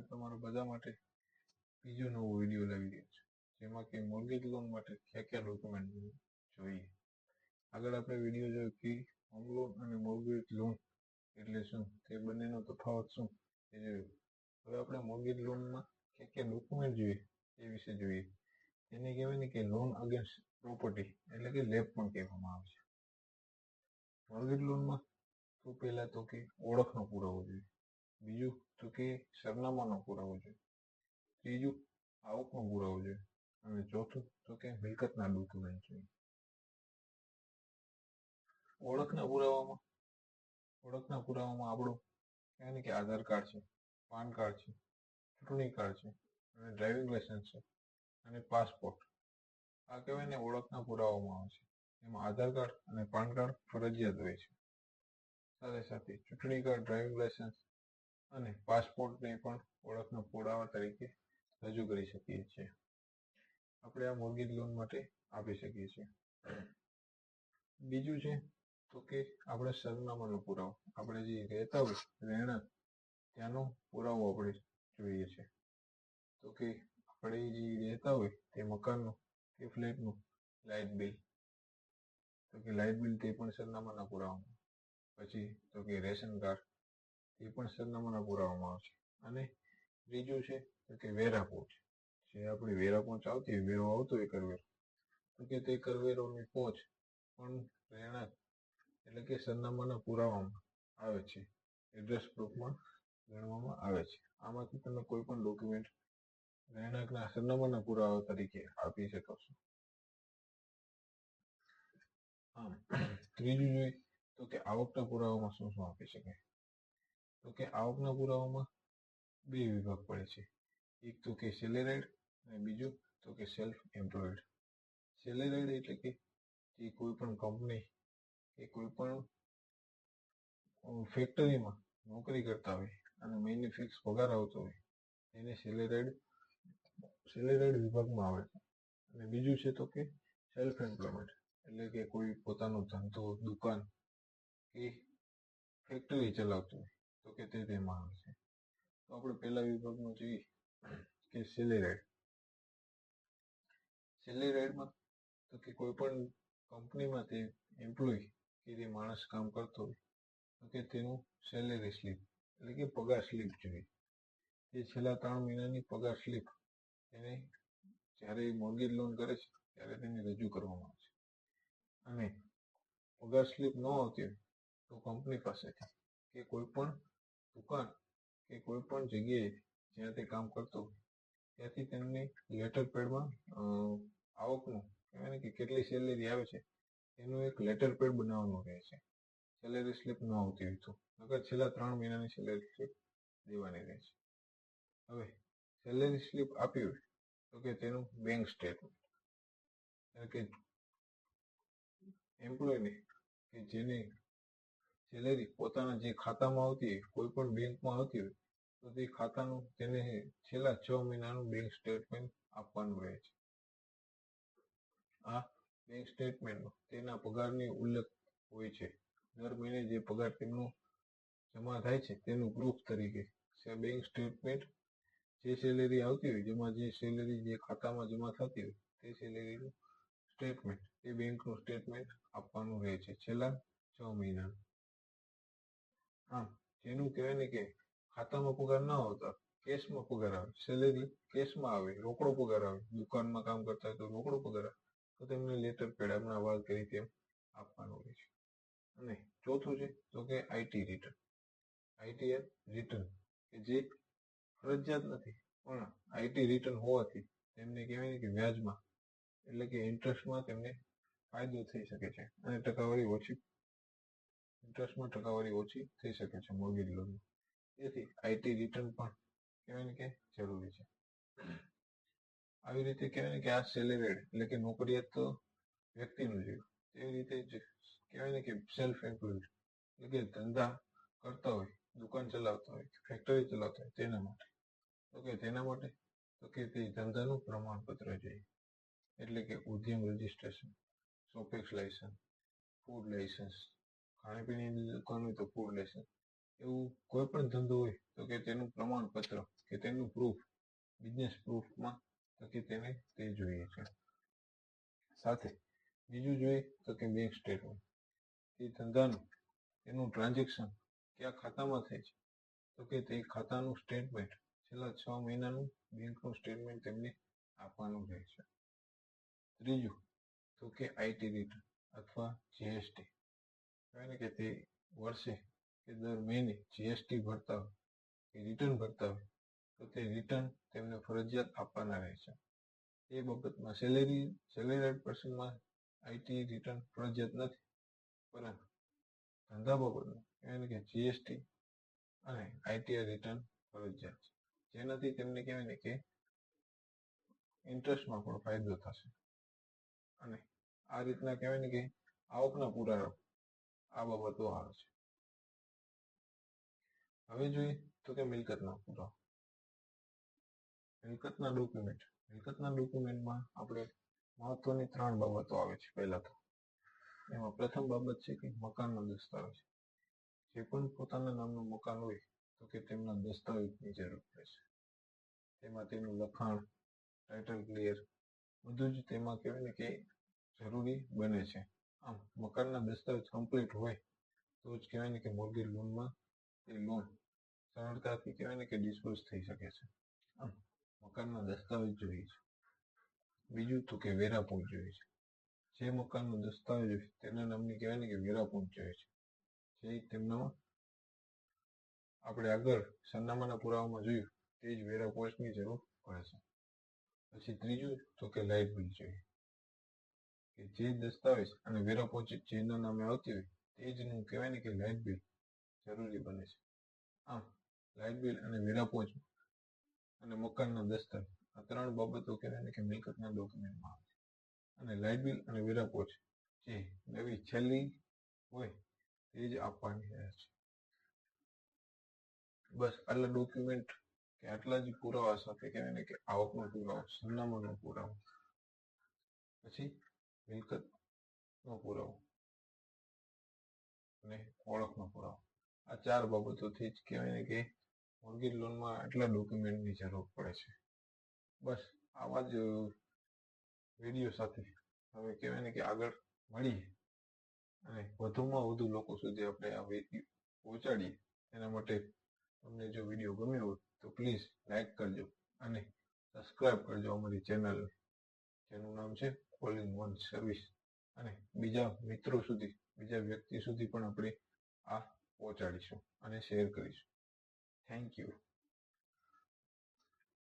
તમારા બધા માટે બીજો નવો વીડિયો લાવી રહ્યો છે. જેમાં કે મોર્ગેજ લોન માટે કયા કયા ડોક્યુમેન્ટ જોઈએ. આગળ આપણે વીડિયો જોયો કે હોમ લોન અને મોર્ગેજ લોન એટલે શું? તે બંનેનો તફાવત શું? એ જોયું. હવે આપણે મોર્ગેજ લોનમાં કયા કયા ડોક્યુમેન્ટ જોઈએ એ વિશે જોઈએ. તેને કહેવાય ને કે લોન અગેન્સ્ટ પ્રોપર્ટી એટલે કે લેબ પણ કહેવામાં આવે છે. મોર્ગેજ લોનમાં તો પહેલાં તો કે ઓળખનો પુરાવો જોઈએ. બીજું તો કે સરનામાનો પુરાવો જોઈએ ત્રીજું, આવકનો પુરાવો જોઈએ અને ચોથું તો કે મિલકતના ડોક્યુમેન્ટ જોઈએ ઓળખના પુરાવામાં ઓળખના પુરાવામાં આપણું કહેવાય ને કે આધાર કાર્ડ છે, પાન કાર્ડ છે, ચૂંટણી કાર્ડ છે, અને ડ્રાઇવિંગ લાયસન્સ છે, અને પાસપોર્ટ. આ કહેવાય ને ઓળખના પુરાવામાં આવે છે. એમાં આધાર કાર્ડ અને પાન કાર્ડ ફરજિયાત હોય છે. સાથે સાથે ચૂંટણી કાર્ડ, ડ્રાઇવિંગ લાયસન્સ અને પાસપોર્ટને પણ ઓળખના પુરાવા તરીકે રજૂ કરી શકીએ છીએ. આપણે આ મોર્ગેજ લોન માટે આપી શકીએ છીએ. બીજું છે તો કે આપણે સરનામાનો પુરાવો, આપણે જે રહેતા હોય, રહેણાંક, ત્યાંનો પુરાવો આપણે જોઈએ છે. તો કે આપણે જે રહેતા હોય તે મકાનનું કે ફ્લેટનું લાઇટ બિલ, તો કે લાઇટ બિલ તે પણ સરનામાના પુરાવામાં. પછી તો કે રેશન કાર્ડ તે પણ સરનામાના પુરાવામાં આવે છે અને ત્રીજું છે તો કે વેરા પહોંચ જે આપણી વેરા પહોંચ આવતી હોય, વેરો આવતો હોય કરવેરો. તો કે તે કરવેરોની પહોંચ પણ રહેણાંક એટલે કે સરનામાના પુરાવામાં આવે છે. એડ્રેસ પ્રૂફમાં ગણવામાં આવે છે. આમાંથી તમે કોઈ પણ ડોક્યુમેન્ટ રહેણાંકના સરનામાના પુરાવા તરીકે આપી શકો છો. આમ, ત્રીજું જોઈએ તો કે આવકના પુરાવામાં શું શું આપી શકાય? તો કે આવકના પુરાવામાં બે વિભાગ પડે છે. એક તો કે સેલેરાઇડ અને બીજું તો કે સેલ્ફ એમ્પ્લોયડ સેલેરાઇડ એટલે કે જે કોઈ પણ કંપની કે કોઈ પણ ફેક્ટરીમાં નોકરી કરતા હોય અને મહિને ફિક્સ પગાર આવતો હોય, એને સેલેરાઇડ સેલેરાઇડ વિભાગમાં આવે છે. અને બીજું છે તો કે સેલ્ફ એમ્પ્લોયમેન્ટ એટલે કે કોઈ પોતાનો ધંધો, દુકાન કે ફેક્ટરી ચલાવતું હોય. તો કે તે તેમાં આવે છે. તો આપણે પહેલા વિભાગમાં જોઈએ કે સેલેરાઇડ સેલેરાઇડમાં તો કે કોઈ પણ કંપનીમાં તે એમ્પ્લોય કે જે માણસ કામ કરતો હોય, તો કે તેનું સેલેરી સ્લીપ એટલે કે પગાર સ્લીપ જોઈએ. તે છેલ્લા ત્રણ મહિનાની પગાર સ્લીપ એને જ્યારે મોર્ગેજ લોન કરે છે, ત્યારે તેને રજૂ કરવામાં આવે છે. અને પગાર સ્લીપ ન આવતી તો કંપની પાસેથી કે કોઈ પણ દુકાન કે કોઈ પણ જગ્યાએ જ્યાં તે કામ કરતો ત્યાંથી તેમને લેટર પેડમાં આવકનું કહેવાય કે કેટલી સેલેરી આવે છે, એનું એક લેટર પેડ બનાવવાનું રહે છે. સેલેરી સ્લિપ ન આવતી હોય તો. નગર છેલ્લા ત્રણ મહિનાની સેલેરી સ્લીપ દેવાની રહે છે. હવે સેલેરી સ્લિપ આપી હોય તો કે તેનું બેંક સ્ટેટમેન્ટ કે એમ્પ્લોયને કે જેને સેલેરી પોતાના જે ખાતામાં આવતી હોય, કોઈ પણ બેંકમાં આવતી હોય, તો તે ખાતાનું તેને છેલ્લા છ મહિનાનું બેંક સ્ટેટમેન્ટ આપવાનું રહે છે. આ બેંક સ્ટેટમેન્ટમાં તેના પગારની ઉલ્લેખ હોય છે. દર મહિને જે પગાર તેમનો જમા થાય છે, તેનું પ્રૂફ તરીકે બેંક સ્ટેટમેન્ટ જે સેલેરી આવતી હોય, જેમાં જે સેલેરી જે ખાતામાં જમા થતી હોય, તે સેલેરીનું સ્ટેટમેન્ટ એ બેંકનું સ્ટેટમેન્ટ આપવાનું રહે છે છેલ્લા છ મહિનાનું. આમ, જેનું કહેવાય ને કે ખાતામાં પગાર ના આવતા, કેશમાં પગાર આવે સેલેરી કેશમાં આવે, રોકડો પગાર આવે, દુકાનમાં કામ કરતા હોય તો રોકડો પગાર આવે. તો તેમને લેટર પેડ હમણાં વાત કરી તેમ આપવાનું હોય છે. અને ચોથું છે, તો કે આઈટી રિટર્ન આઈટીઆર રિટર્ન કે જે ફરજિયાત નથી, પણ આઈટી રિટર્ન હોવાથી તેમને કહેવાય કે વ્યાજમાં, એટલે કે ઇન્ટરેસ્ટમાં તેમને ફાયદો થઈ શકે છે અને ટકાવારી ઓછી ઇન્ટરેસ્ટમાં ટકાવારી ઓછી થઈ શકે છે મોર્ગેજ લોનમાં તેથી આઈટી રિટર્ન પણ કહેવાય કે જરૂરી છે. આવી રીતે કહેવાય કે આ સેલેરેડ એટલે કે નોકરિયાત તો વ્યક્તિનું જીવ તેવી રીતે કહેવાય ને કે સેલ્ફ એમ્પ્લોયડ એટલે કે ધંધા કરતા હોય, દુકાન ચલાવતા હોય ફેક્ટરી ચલાવતા હોય, તેના માટે. તો કે તેના માટે? તો કે તે ધંધાનું પ્રમાણપત્ર જોઈએ. એટલે કે ઉદ્યમ રજીસ્ટ્રેશન, સોપેક્સ લાયસન્સ ફૂડ લાયસન્સ ખાણીપીણીની દુકાન તો ફૂડ લેશે. એવું કોઈ પણ ધંધો હોય તો કે તેનું પ્રમાણપત્ર કે તેનું પ્રૂફ બિઝનેસ પ્રૂફમાં તો કે તેને તે જોઈએ છે. સાથે બીજું જોઈએ તો કે બેંક સ્ટેટમેન્ટ એ ધંધાનું, એનું ટ્રાન્ઝેક્શન કયા ખાતામાં થાય છે? તો કે તે ખાતાનું સ્ટેટમેન્ટ છેલ્લા છ મહિનાનું બેંકનું સ્ટેટમેન્ટ તેમને આપવાનું રહે છે. ત્રીજું તો કે આઈટી રિટર્ન અથવા જીએસટી કહેવાય કે તે વર્ષે કે દર મહિને જીએસટી ભરતા હોય કે રિટર્ન ભરતા હોય, તો તે રિટર્ન તેમને ફરજિયાત આપવાના રહે છે. એ બાબતમાં સેલેરી સેલેરીડ પર્સનમાં આઈટી રિટર્ન ફરજિયાત નથી, પરંતુ ધંધા બાબતમાં કહેવાય કે જીએસટી અને આઈટીઆર રિટર્ન ફરજિયાત છે. જેનાથી તેમને કહેવાય કે ઇન્ટરેસ્ટમાં પણ ફાયદો થશે. અને આ રીતના કહેવાય ને કે આવકના પુરાવા આ બાબતો આવે છે. હવે જોઈએ તો કે મિલકતના પુરાવા મિલકતના ડોક્યુમેન્ટ મિલકતના ડોક્યુમેન્ટમાં આપણે મહત્વની ત્રણ બાબતો આવે છે પહેલા તો. એમાં પ્રથમ બાબત છે કે મકાનનો દસ્તાવેજ. જે પણ પોતાના નામનું મકાન હોય તો કે તેમના દસ્તાવેજની જરૂર પડે છે. તેમાં તેનું લખાણ ટાઇટલ ક્લિયર બધું જ તેમાં કહેવાય ને કે જરૂરી બને છે. આમ મકાનના દસ્તાવેજ કમ્પ્લીટ હોય, તો જ કહેવાય ને કે મોર્ગેજ લોનમાં એ લોન સરળતાથી કહેવાય ને કે ડિસ્પોઝ થઈ શકે છે. આમ મકાનના દસ્તાવેજ જોઈએ છે. બીજું તો કે વેરાપુંજ જોઈએ છે. જે મકાનનો દસ્તાવેજ હોય, તેના નામની કહેવાય ને કે વેરાપુંજ જોઈએ છે. જે તેમનામાં આપણે આગળ સરનામાના પુરાવામાં જોયું, તે જ વેરાપોસ્ટની જરૂર પડે છે. પછી ત્રીજું તો કે લાઇટ બિલ જોઈએ. કે જે દસ્તાવેજ અને વેરાપોચ જેના નામે આવતી હોય, તે જ નું કહેવાય ને કે લાઇટ બિલ જરૂરી બને છે. આમ, લાઇટ બિલ અને વેરાપોચ અને મકાનના દસ્તાવેજ, આ ત્રણ બાબતો કહેવાય ને કે મિલકતના ડોક્યુમેન્ટમાં આવે છે. અને લાઇટ બિલ અને વેરાપોચ જે નવી છેલ્લી હોય, તે જ આપવાની રહે છે. બસ, આટલા ડોક્યુમેન્ટ કે આટલા જ પુરાવા સાથે કહેવાય ને કે આવકનો પુરાવો, સરનામાનો પુરાવો. પછી મિલકતનો પુરાવો. અને ઓળખનો પુરાવો. આ ચાર બાબતોથી જ કહેવાય કે મોર્ગેજ લોનમાં આટલા ડોક્યુમેન્ટની જરૂર પડે છે. બસ આવા જ વીડિયો સાથે હવે કહેવાય ને કે આગળ મળીએ. અને વધુમાં વધુ લોકો સુધી આપણે આ વીડિયો પહોંચાડીએ. એના માટે તમને જો વીડિયો ગમ્યો હોય તો પ્લીઝ લાઈક કરજો અને સબસ્ક્રાઈબ કરજો અમારી ચેનલ જેનું નામ છે ઓલ ઇન વન સર્વિસ અને બીજા મિત્રો સુધી, બીજા વ્યક્તિ સુધી પણ આપણે આ પહોંચાડીશું અને શેર કરીશું. Thank you